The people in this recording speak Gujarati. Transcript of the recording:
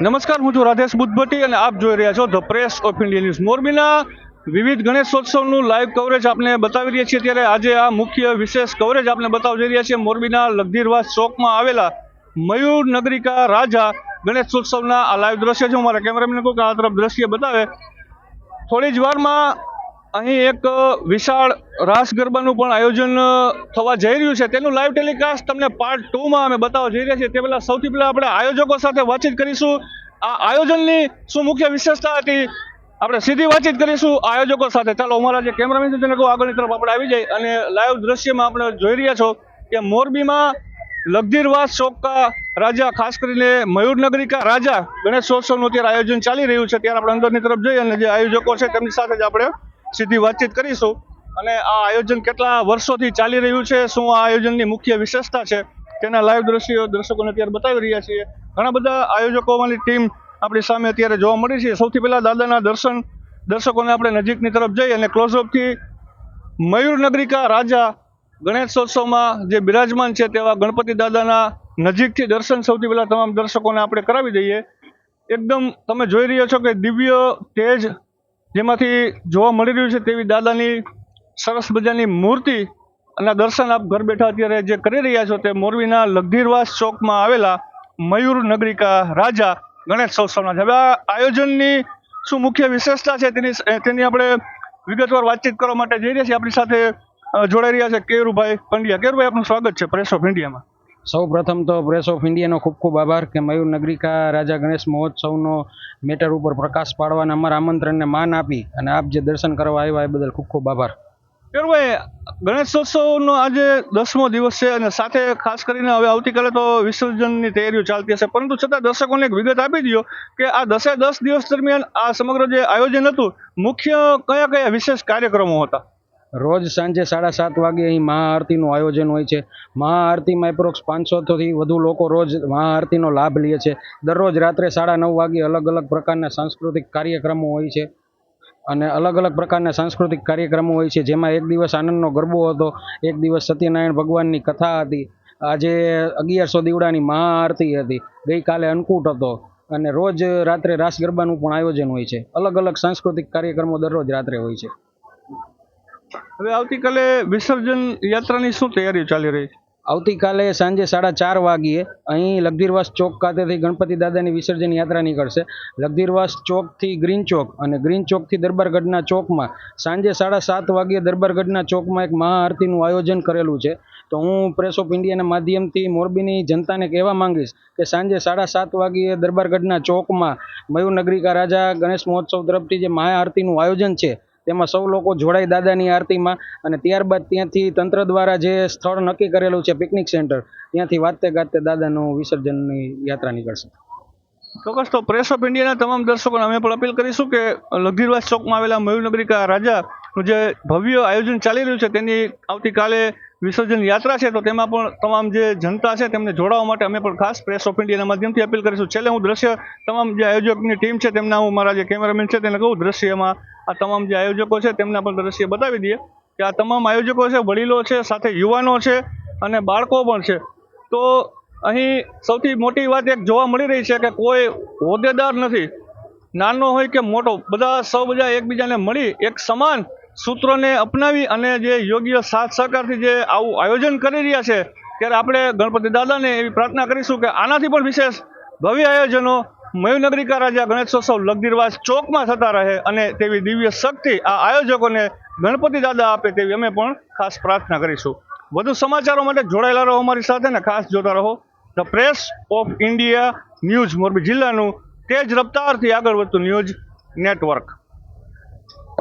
નમસ્કાર, હું છું રાધેશ બુદ્ધભટ્ટી અને આપ જોઈ રહ્યા છો the press of India news મોરબીના વિવિધ ગણેશોત્સવનું લાઈવ કવરેજ આપને બતાવી રહ્યા છીએ. ત્યારે આજે આ મુખ્ય વિશેષ કવરેજ આપને બતાવી રહ્યા છીએ. મોરબીના લગધીરવાસ ચોકમાં આવેલા મયુર નગરિકા રાજા ગણેશોત્સવના આ લાઈવ દ્રશ્ય છે. હું મારા કેમેરામેન કહું કે આ તરફ દ્રશ્ય બતાવે. થોડી જ વારમાં અહીં એક વિશાળ રાસ ગરબાનું પણ આયોજન થવા જઈ રહ્યું છે. તેનું લાઈવ ટેલિકાસ્ટ તમને પાર્ટ ટુમાં અમે બતાવવા જઈ રહ્યા છીએ. તે પહેલાં સૌથી પહેલાં આપણે આયોજકો સાથે વાતચીત કરીશું. આ આયોજનની શું મુખ્ય વિશેષતા હતી? આપણે સીધી વાતચીત કરીશું આયોજકો સાથે. ચાલો, અમારા જે કેમેરામેન છે, તેને કહું, આગળની તરફ આપણે આવી જાય અને લાઈવ દ્રશ્યમાં આપણે જોઈ રહ્યા છો કે મોરબીમાં લગધીરવાસ ચોક્કા રાજા, ખાસ કરીને મયુરનગરીકા રાજા ગણેશોત્સવનું અત્યારે આયોજન ચાલી રહ્યું છે. ત્યારે આપણે અંદરની તરફ જઈએ અને જે આયોજકો છે, તેમની સાથે જ આપણે સીધી વાતચીત કરીશું. અને આ આયોજન કેટલા વર્ષોથી ચાલી રહ્યું છે? શું આ આયોજનની મુખ્ય વિશેષતા છે? તેના લાઈવ દ્રશ્યો દર્શકોને અત્યારે બતાવી રહ્યા છીએ. ઘણા બધા આયોજકોમાંની ટીમ આપણી સામે અત્યારે જોવા મળી છે. સૌથી પહેલાં દાદાના દર્શન દર્શકોને આપણે નજીકની તરફ જઈ અને ક્લોઝઅપથી મયુરનગરિકા રાજા ગણેશોત્સવમાં જે બિરાજમાન છે તેવા ગણપતિ દાદાના નજીકથી દર્શન સૌથી પહેલાં તમામ દર્શકોને આપણે કરાવી દઈએ. એકદમ તમે જોઈ રહ્યા છો કે દિવ્ય તેજ જેમાંથી જોવા મળી રહ્યું છે તેવી દાદાની સરસ મજાની મૂર્તિ અને દર્શન આપ ઘર બેઠા અત્યારે જે કરી રહ્યા છો તે મોરબીના લગધીરવાસ ચોકમાં આવેલા મયુર નગરિકા રાજા ગણેશોત્સવના છે હવે આ આયોજનની શું મુખ્ય વિશેષતા છે તેની તેની આપણે વિગતવાર વાતચીત કરવા માટે જઈ રહ્યા છીએ. આપણી સાથે જોડાઈ રહ્યા છે કેરુભાઈ પંડ્યા. કેરુભાઈ, આપનું સ્વાગત છે પ્રેસ ઓફ ઇન્ડિયામાં સૌ પ્રથમ તો પ્રેસ ઓફ ઇન્ડિયાનો ખૂબ ખૂબ આભાર કે મયુર નગરિકા, રાજા ગણેશ મહોત્સવનો મેટર ઉપર પ્રકાશ પાડવાના અમારા આમંત્રણને માન આપી અને આપ જે દર્શન કરવા આવ્યા એ બદલ ખૂબ ખૂબ આભાર. કેરુભાઈ ગણેશોત્સવનો આજે દસમો દિવસ છે અને સાથે ખાસ કરીને હવે આવતીકાલે તો વિસર્જનની તૈયારીઓ ચાલતી હશે. પરંતુ છતાં દર્શકોને એક વિગત આપી દો કે આ દસે દસ દિવસ દરમિયાન આ સમગ્ર જે આયોજન હતું, મુખ્ય કયા કયા વિશેષ કાર્યક્રમો હતા? રોજ સાંજે સાડા સાત વાગે અહીં મહાઆરતીનું આયોજન હોય છે. મહાઆરતીમાં એપ્રોક્સ પાંચસોથી વધુ લોકો રોજ મહાઆરતીનો લાભ લે છે. દરરોજ રાત્રે સાડા નવ વાગે અલગ અલગ પ્રકારના સાંસ્કૃતિક કાર્યક્રમો હોય છે. અને અલગ અલગ પ્રકારના સાંસ્કૃતિક કાર્યક્રમો હોય છે. જેમાં એક દિવસ આનંદનો ગરબો હતો, એક દિવસ સત્યનારાયણ ભગવાનની કથા હતી. આજે અગિયારસો દીવડાની મહાઆરતી હતી. ગઈકાલે અન્નકૂટ હતો. અને રોજ રાત્રે રાસ ગરબાનું પણ આયોજન હોય છે. અલગ અલગ સાંસ્કૃતિક કાર્યક્રમો દરરોજ રાત્રે હોય છે. હવે આવતીકાલે વિસર્જન યાત્રાની શું તૈયારીઓ ચાલી રહી આવતીકાલે સાંજે સાડા ચાર વાગ્યે અહીં લગધીરવાસ ચોક ખાતેથી ગણપતિ દાદાની વિસર્જન યાત્રા નીકળશે. લગધીરવાસ ચોકથી ગ્રીન ચોક અને ગ્રીન ચોકથી દરબારગઢના ચોકમાં સાંજે સાડા સાત વાગ્યે દરબારગઢના ચોકમાં એક મહાઆરતીનું આયોજન કરેલું છે. તો હું પ્રેસ ઓફ ઇન્ડિયાના માધ્યમથી મોરબીની જનતાને કહેવા માંગીશ કે સાંજે સાડા સાત વાગ્યે દરબારગઢના ચોકમાં મયુરનગરિકા રાજા ગણેશ મહોત્સવ તરફથી જે મહાઆરતીનું આયોજન છે તેમાં સૌ લોકો જોડાય દાદાની આરતીમાં અને ત્યારબાદ ત્યાંથી તંત્ર દ્વારા જે સ્થળ નક્કી કરેલું છે પિકનિક સેન્ટર, ત્યાંથી વાતે ગાતે દાદાનું વિસર્જનની યાત્રા નીકળશે. ચોક્કસ, તો પ્રેસ ઓફ ઇન્ડિયાના તમામ દર્શકોને અમે પણ અપીલ કરીશું કે લગીરવાસ ચોકમાં આવેલા મયુરનગરિકા રાજાનું જે ભવ્ય આયોજન ચાલી રહ્યું છે, તેની આવતીકાલે વિસર્જન યાત્રા છે, તો તેમાં પણ તમામ જે જનતા છે, તેમને જોડાવા માટે અમે પણ ખાસ પ્રેસ ઓફ ઇન્ડિયાના માધ્યમથી અપીલ કરીશું. છેલ્લે હું દ્રશ્ય તમામ જે આયોજકની ટીમ છે, તેમના હું મારા જે કેમેરામેન છે, તેને કહું દ્રશ્યમાં આ તમામ જે આયોજકો છે, તેમના પણ દ્રશ્ય બતાવી દઈએ કે આ તમામ આયોજકો છે, વડીલો છે, સાથે યુવાનો છે અને બાળકો પણ છે. તો અહીં સૌથી મોટી વાત એક જોવા મળી રહી છે કે કોઈ હોદ્દેદાર નથી. નાનો હોય કે મોટો, બધા સૌ બધા એકબીજાને મળી એક સમાન સૂત્રોને અપનાવી અને જે યોગ્ય સાથ સહકારથી જે આવું આયોજન કરી રહ્યા છે, ત્યારે આપણે ગણપતિ દાદાને એવી પ્રાર્થના કરીશું કે આનાથી પણ વિશેષ ભવ્ય આયોજનો મયુનગરિકા રાજા ગણેશોત્સવ લગદીરવાસ ચોકમાં થતા રહે અને તેવી દિવ્ય શક્તિ આ આયોજકોને ગણપતિ દાદા આપે તેવી અમે પણ ખાસ પ્રાર્થના કરીશું. વધુ સમાચારો માટે જોડાયેલા રહો અમારી સાથે ને ખાસ જોતા રહો. The press of India news Morbi જિલ્લાનું તેજ રફતારથી આગળ વધતું ન્યૂઝ નેટવર્ક.